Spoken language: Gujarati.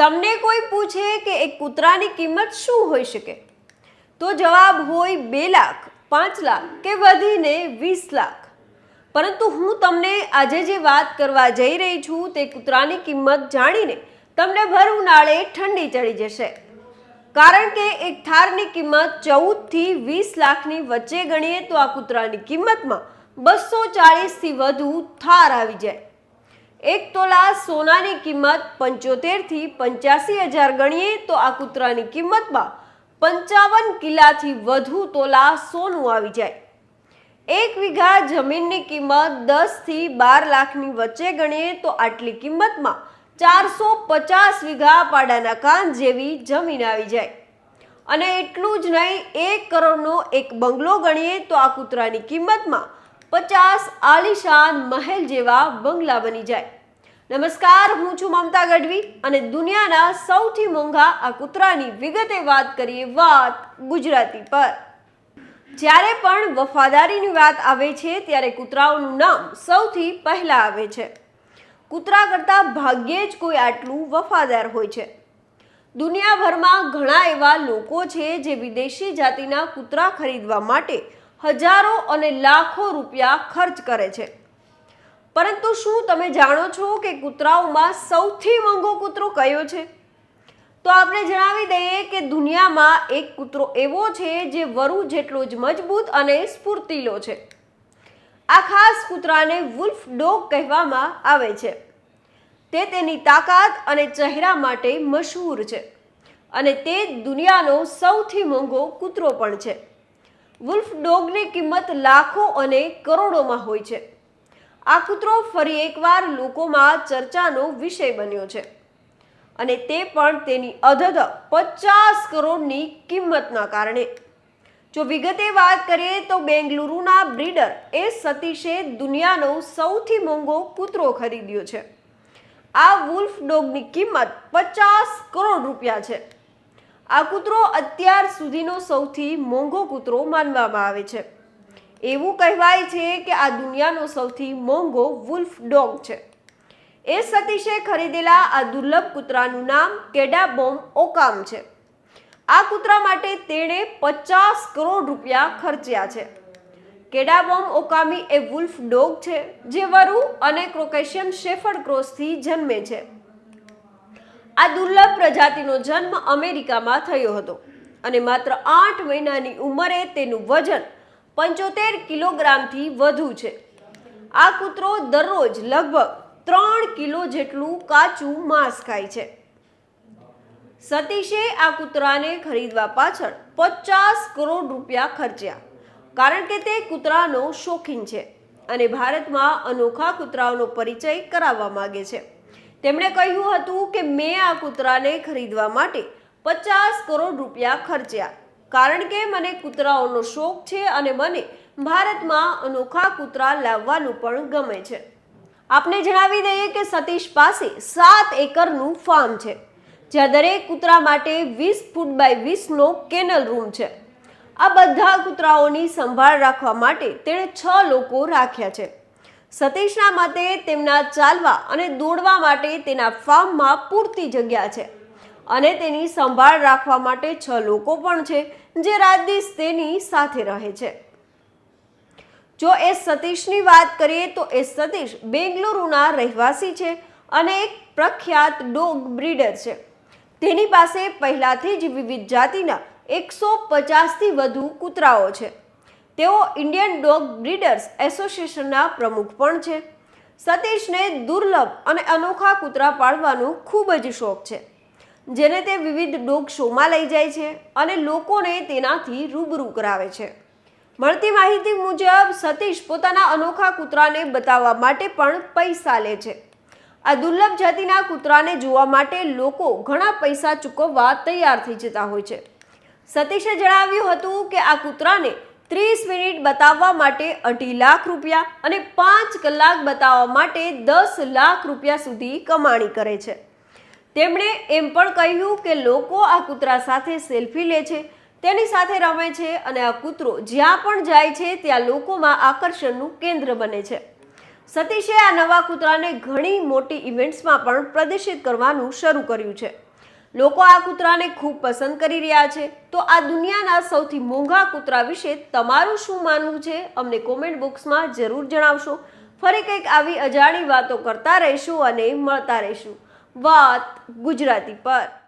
તમને કોઈ પૂછે કે એક કૂતરાની કિંમત શું હોઈ શકે? તો જવાબ હોય બે લાખ, પાંચ લાખ કે વધીને વીસ લાખ. પરંતુ હું તમને આજે જે વાત કરવા જઈ રહી છું તે કૂતરાની કિંમત જાણીને તમને ભર ઉનાળે ઠંડી ચડી જશે. કારણ કે એક થારની કિંમત ચૌદથી વીસ લાખની વચ્ચે ગણીએ તો આ કૂતરાની કિંમતમાં બસો ચાળીસથી વધુ થાર આવી જાય. એક તોલા સોનાની કિંમત પંચોતેરથી પંચ્યાસી હજાર ગણીએ તો આ કૂતરાની કિંમતમાં પંચાવન કિલ્લાથી વધુ તોલા સોનું આવી જાય. એક વીઘા જમીનની કિંમત દસથી બાર લાખની વચ્ચે ગણીએ તો આટલી કિંમતમાં ચારસો પચાસ વીઘા પાડાના કાન જેવી જમીન આવી જાય. અને એટલું જ નહીં, એક કરોડનો એક બંગલો ગણીએ તો આ કૂતરાની કિંમતમાં પચાસ આલિશાન મહેલ જેવા બંગલા બની જાય. નમસ્કાર, હું છું મમતા ગઢવી અને દુનિયાના સૌથી મોંઘા આ કૂતરાની વિગતે વાત કરીએ વાત ગુજરાતી પર. જ્યારે પણ વફાદારીની વાત આવે છે, ત્યારે કૂતરાઓનું નામ સૌથી પહેલા આવે છે. કૂતરા કરતાં ભાગ્યે જ કોઈ આટલું વફાદાર હોય છે. દુનિયાભરમાં ઘણા એવા લોકો છે, જે વિદેશી જાતિના કૂતરા ખરીદવા માટે હજારો અને લાખો રૂપિયા ખર્ચ કરે છે. પરંતુ શું તમે જાણો છો કે કૂતરાઓમાં સૌથી મોંઘો કૂતરો કયો છે? તો આપણે જણાવી દઈએ કે દુનિયામાં એક કૂતરો એવો છે જે વરુ જેટલો જ મજબૂત અને સ્ફૂર્તિલો છે. આ ખાસ કૂતરાને વુલ્ફ ડોગ કહેવામાં આવે છે. તે તેની તાકાત અને ચહેરા માટે મશહૂર છે અને તે દુનિયાનો સૌથી મોંઘો કૂતરો પણ છે. વુલ્ફ ડોગની કિંમત લાખો અને કરોડોમાં હોય છે. આ કૂતરો ફરી એકવાર લોકોમાં ચર્ચાનો વિષય બન્યો છે અને તે પણ તેની અધધ પચાસ કરોડની કિંમતના કારણે. જો વિગતે વાત કરીએ તો બેંગલુરુના બ્રીડર એ સતીશે દુનિયાનો સૌથી મોંઘો કૂતરો ખરીદ્યો છે. આ વુલ્ફ ડોગની કિંમત પચાસ કરોડ રૂપિયા છે. આ કૂતરો અત્યાર સુધીનો સૌથી મોંઘો કૂતરો માનવામાં આવે છે. એવું કહેવાય છે કે આ દુનિયાનો સૌથી મોંઘો વુલ્ફ ડોગ છે. એ સતીશે ખરીદેલા આ દુર્લભ કૂતરાનું નામ કેડાબોમ ઓકામ છે. આ કૂતરા માટે તેણે પચાસ કરોડ રૂપિયા ખર્ચ્યા છે. કેડાબોમ ઓકામી એ વુલ્ફ ડોગ છે, જે વરુ અને ક્રોકેશિયન શેફર્ડ ક્રોસથી જન્મે છે. આ દુર્લભ પ્રજાતિનો જન્મ અમેરિકામાં થયો હતો અને માત્ર આઠ મહિનાની ઉંમરે તેનું વજન પંચોતેર કિલોગ્રામથી વધુ છે. આ કૂતરો દરરોજ લગભગ ત્રણ કિલો જેટલું કાચું માંસ ખાય છે. સતીશે આ કૂતરાને ખરીદવા પાછળ પચાસ કરોડ રૂપિયા ખર્ચ્યા, કારણ કે તે કૂતરાનો શોખીન છે અને ભારતમાં અનોખા કૂતરાઓનો પરિચય કરાવવા માગે છે. તેમણે કહ્યું હતું કે મેં આ કૂતરાને ખરીદવા માટે પચાસ કરોડ રૂપિયા ખર્ચ્યા. કારણ કે મને કૂતરાઓનો શોખ છે અને મને ભારતમાં અનોખા કૂતરા લાવવાનું પણ ગમે છે. આપને જણાવી દઈએ કે સતીશ પાસે સાત એકરનું ફાર્મ છે, જ્યાં દરેક કૂતરા માટે વીસ ફૂટ બાય વીસનો કેનલ રૂમ છે. આ બધા કૂતરાઓની સંભાળ રાખવા માટે તેણે છ લોકો રાખ્યા છે. સતીશના મતે તેમના ચાલવા અને દોડવા માટે તેના ફાર્મમાં પૂરતી જગ્યા છે. અને તેની સંભાળ રાખવા માટે છ લોકો પણ છે, જે રાત તેની સાથે રહે છે. જો એ સતીશની વાત કરીએ તો એ સતીશ બેંગલુરુના રહેવાસી છે અને એક પ્રખ્યાત ડોગ બ્રીડર છે. તેની પાસે પહેલાથી જ વિવિધ જાતિના એકસો પચાસથી વધુ કૂતરાઓ છે. તેઓ ઇન્ડિયન ડોગ બ્રીડર્સ એસોસિએશનના પ્રમુખ પણ છે. સતીશને દુર્લભ અને અનોખા કૂતરા પાળવાનો ખૂબ જ શોખ છે, જેને તે વિવિધ ડોગ શોમાં લઈ જાય છે અને લોકોને તેનાથી રૂબરૂ કરાવે છે. મળતી માહિતી મુજબ, સતીશ પોતાના અનોખા કૂતરાને બતાવવા માટે પણ પૈસા લે છે. આ દુર્લભ જાતિના કૂતરાને જોવા માટે લોકો ઘણા પૈસા ચૂકવવા તૈયાર થઈ જતા હોય છે. સતીશે જણાવ્યું હતું કે આ કૂતરાને ત્રીસ મિનિટ બતાવવા માટે અઢી લાખ રૂપિયા અને પાંચ કલાક બતાવવા માટે દસ લાખ રૂપિયા સુધી કમાણી કરે છે. તેમણે એમ પણ કહ્યું કે લોકો આ કૂતરા સાથે સેલ્ફી લે છે, તેની સાથે રમે છે અને આ કૂતરો જ્યાં પણ જાય છે ત્યાં લોકોમાં આકર્ષણનું કેન્દ્ર બને છે. સતીશે આ નવા કૂતરાને ઘણી મોટી ઇવેન્ટ્સમાં પણ પ્રદર્શિત કરવાનું શરૂ કર્યું છે. લોકો આ કૂતરાને ખૂબ પસંદ કરી રહ્યા છે. તો આ દુનિયાના સૌથી મોંઘા કૂતરા વિશે તમારું શું માનવું છે? અમને કોમેન્ટ બોક્સમાં જરૂર જણાવશો. ફરી કંઈક આવી અજાણી વાતો કરતા રહીશું અને મળતા રહીશું. વાત ગુજરાતી પર.